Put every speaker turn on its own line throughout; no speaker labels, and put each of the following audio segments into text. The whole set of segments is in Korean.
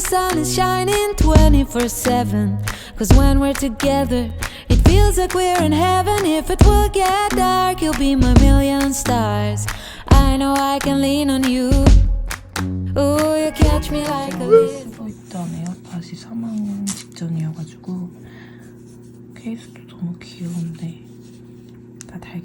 the sun is shining 24 7. Cause when we're together, it feels like we're in heaven. If it will get dark, you'll be my million stars. I know I can lean on you. Oh, you catch me like a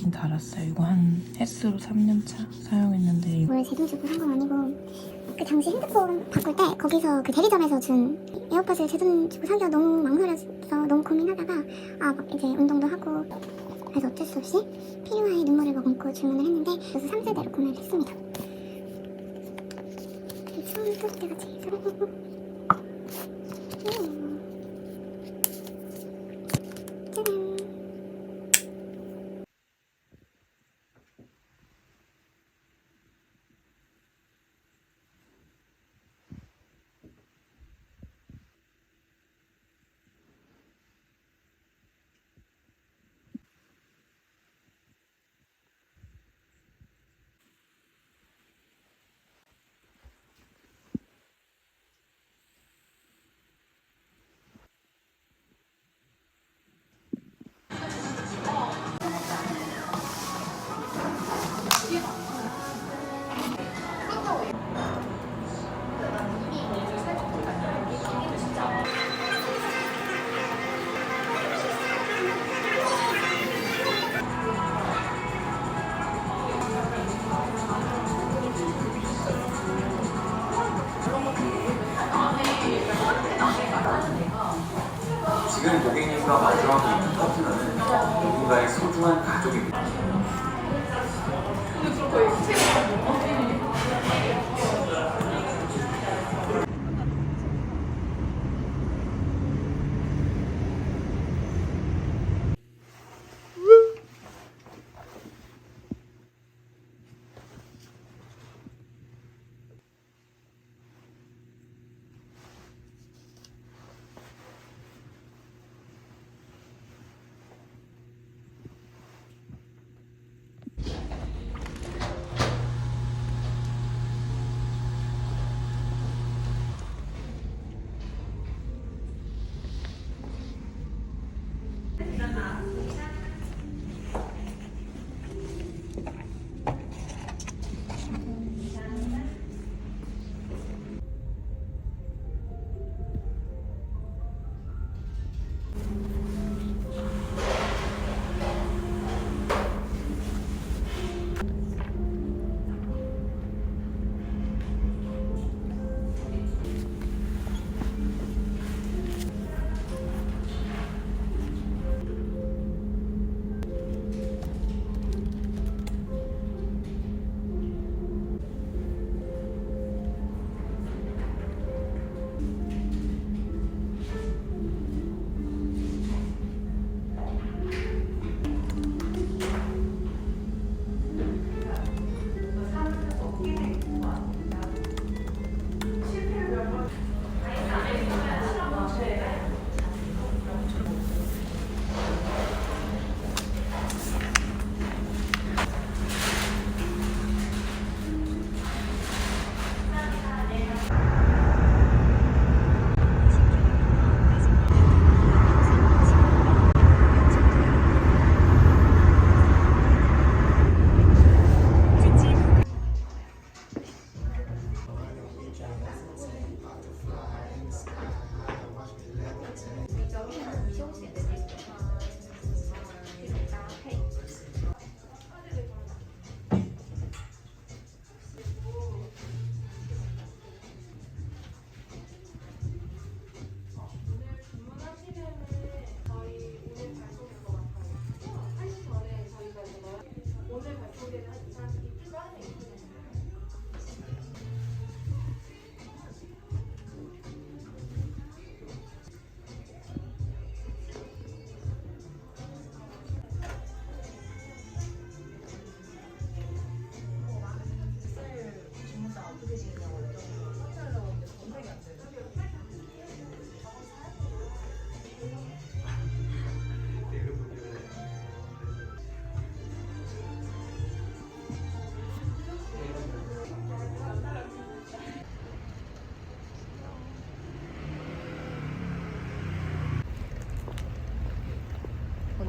달긴 달았어요. 이거 한 S로 3년차 사용했는데
뭘 제돈 주고 산 건 아니고 그 당시 핸드폰 바꿀 때 거기서 그 대리점에서 준 에어팟을 제 돈 주고 사기가 너무 망설여서 너무 고민하다가 아막 이제 운동도 하고 그래서 어쩔 수 없이 필요한 눈물을 머금고 주문을 했는데 그래서 3세대로 구매를 했습니다 처음 뜯을 때가 제일 설레고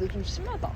좀 심하다.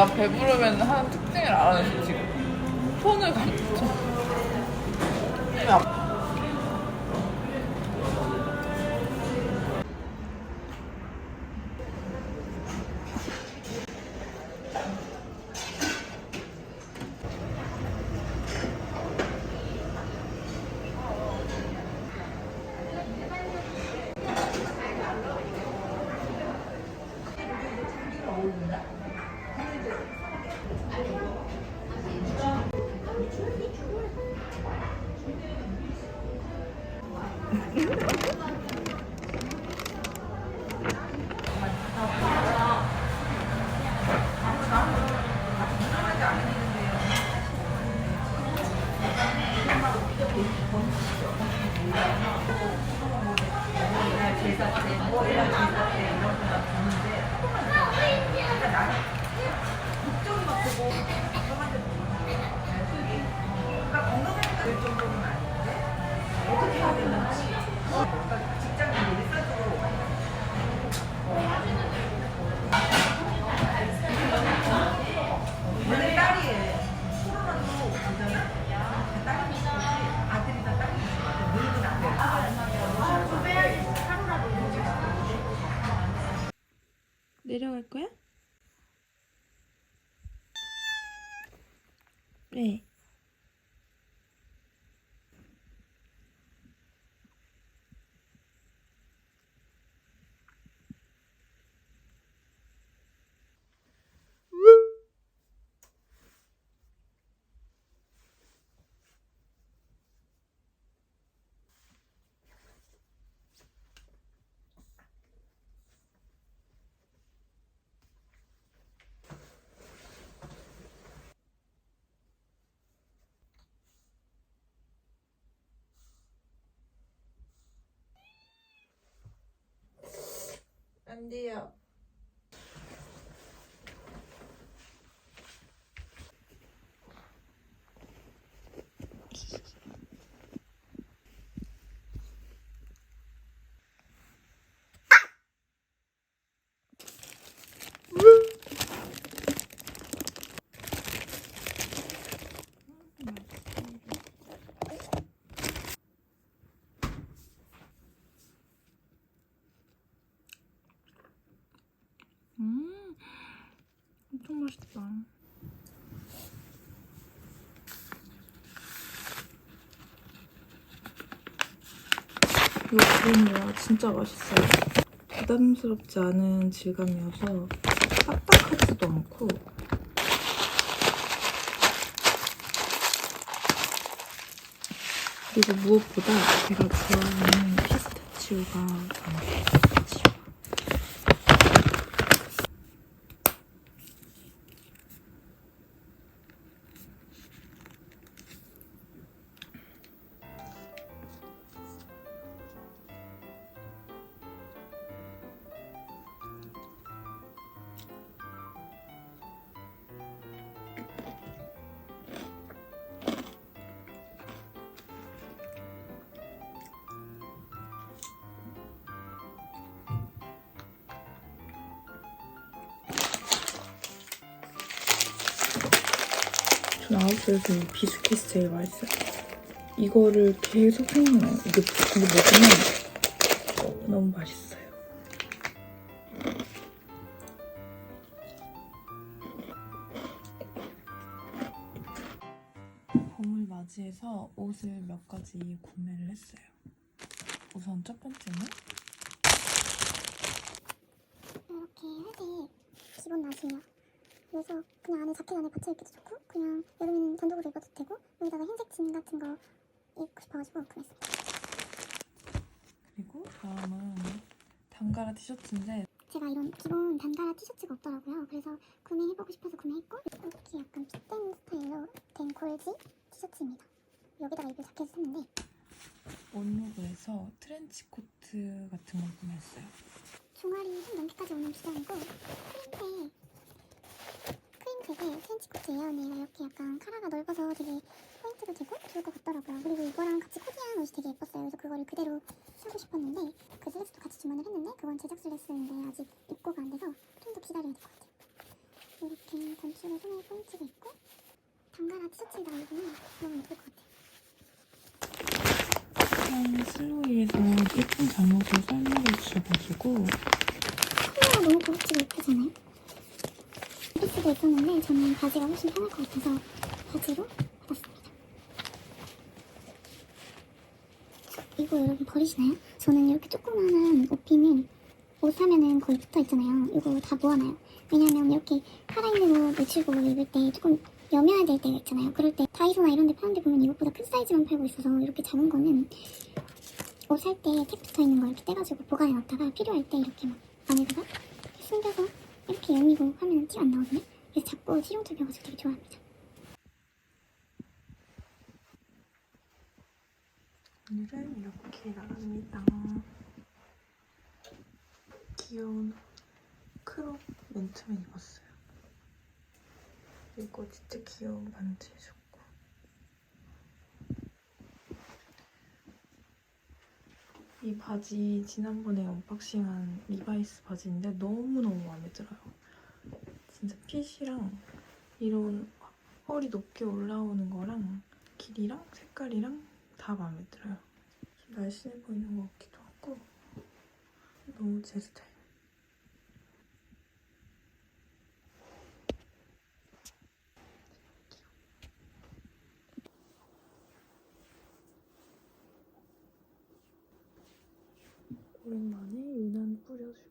내가 배부르면 하는 특징을 알아냈어 지금. 폰을 감춰 Thank you. 엄청 맛있다. 그림이야 진짜 맛있어요. 부담스럽지 않은 질감이어서 딱딱하지도 않고 그리고 무엇보다 제가 좋아하는 피스타치오가 많아요. 전 아웃도에서 이 비스킷이 제일 맛있어요. 이거를 계속 생각나요. 이게 이거 먹으면 너무 맛있어요. 봄을 맞이해서 옷을 몇 가지 구매를 했어요. 우선 첫 번째는
이렇게 회색 기본 나시예요. 그래서 그냥 안에 자켓 안에 받쳐 입기도 좋고 그냥 여름에는 단독으로 입어도 되고 여기다가 흰색 진 같은 거 입고 싶어가지고 구매했습니다.
그리고 다음은 단가라 티셔츠인데
제가 이런 기본 단가라 티셔츠가 없더라고요. 그래서 구매해보고 싶어서 구매했고 이렇게 약간 핏된 스타일로 된 골지 티셔츠입니다. 여기다가 입을 자켓을 샀는데
원로브에서 트렌치 코트 같은 걸 구매했어요.
종아리 좀 넘기까지 오는 기장이고 크림색 근데 얘가 이렇게 약간 카라가 넓어서 되게 포인트도 되고 좋을 것 같더라고요. 그리고 이거랑 같이 코디한 옷이 되게 예뻤어요. 그래서 그거를 그대로 사고 싶었는데 그 슬랙스도 같이 주문을 했는데 그건 제작 슬랙스인데 아직 입고가 안 돼서 좀 더 기다려야 될 것 같아요. 이렇게 단추를 손에 포인트가 있고 단가라 티셔츠에다가 입으면 너무 예쁠 것 같아요.
한 슬로이에서 예쁜 잠옷을 설명해 주셔가지고
컬러가 너무 고급지고 예쁘잖아요. 피스도 있었는데 저는 바지가 훨씬 편할 것 같아서 바지로 받았습니다. 이거 여러분 버리시나요? 저는 이렇게 조그마한 옷핀을 옷 사면은 거의 붙어 있잖아요. 이거 다 모아놔요. 왜냐면 이렇게 살아있는 옷 외출복을 입을 때 조금 여며야 될 때가 있잖아요. 그럴 때 다이소나 이런 데 파는 데 보면 이것보다 큰 사이즈만 팔고 있어서 이렇게 작은 거는 옷 살 때 탭 붙어 있는 거 이렇게 떼가지고 보관해 놨다가 필요할 때 이렇게 막 안에다가 숨겨서 이렇게 여미고 하면 티 안 나거든요. 그래서 자꾸 실용적이어가지고 되게 좋아합니다.
오늘은 이렇게 나갑니다. 귀여운 크롭 맨투맨 입었어요. 이거 진짜 귀여운 반지 해줬고 이 바지 지난번에 언박싱한 리바이스 바지인데 너무너무 마음에 들어요. 진짜 핏이랑 이런 허리 높게 올라오는 거랑 길이랑 색깔이랑 다 마음에 들어요. 좀 날씬해 보이는 것 같기도 하고 너무 제 스타일. 오랜만에 유난 뿌려줄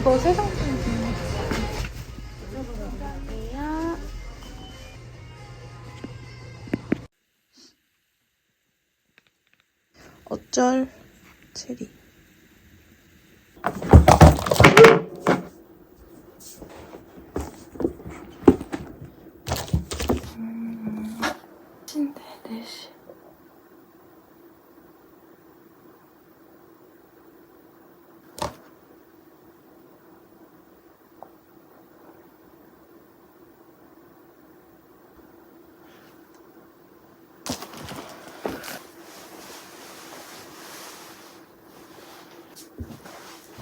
이거 새 상품 중에 어쩔 체리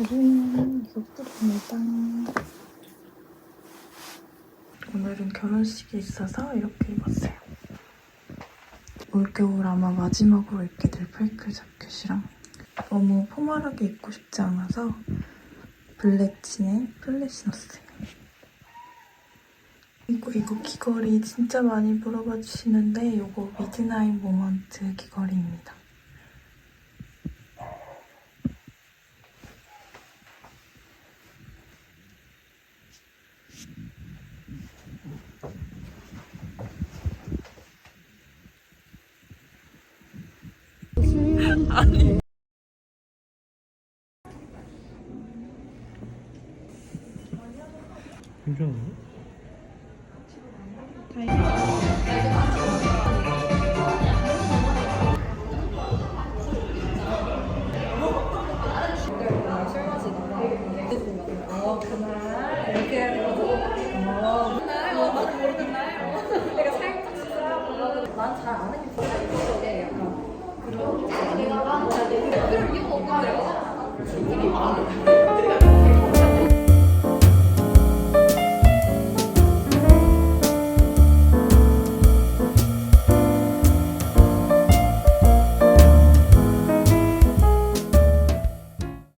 우리는 이것들입니다. 오늘은 결혼식이 있어서 이렇게 입었어요. 올겨울 아마 마지막으로 입게 될 페이크 자켓이랑 너무 포멀하게 입고 싶지 않아서 블랙 진에 플랫 신었어요. 그리고 이거 귀걸이 진짜 많이 물어봐 주시는데 이거 미드나잇 모먼트 귀걸이입니다.
Anin. Anin.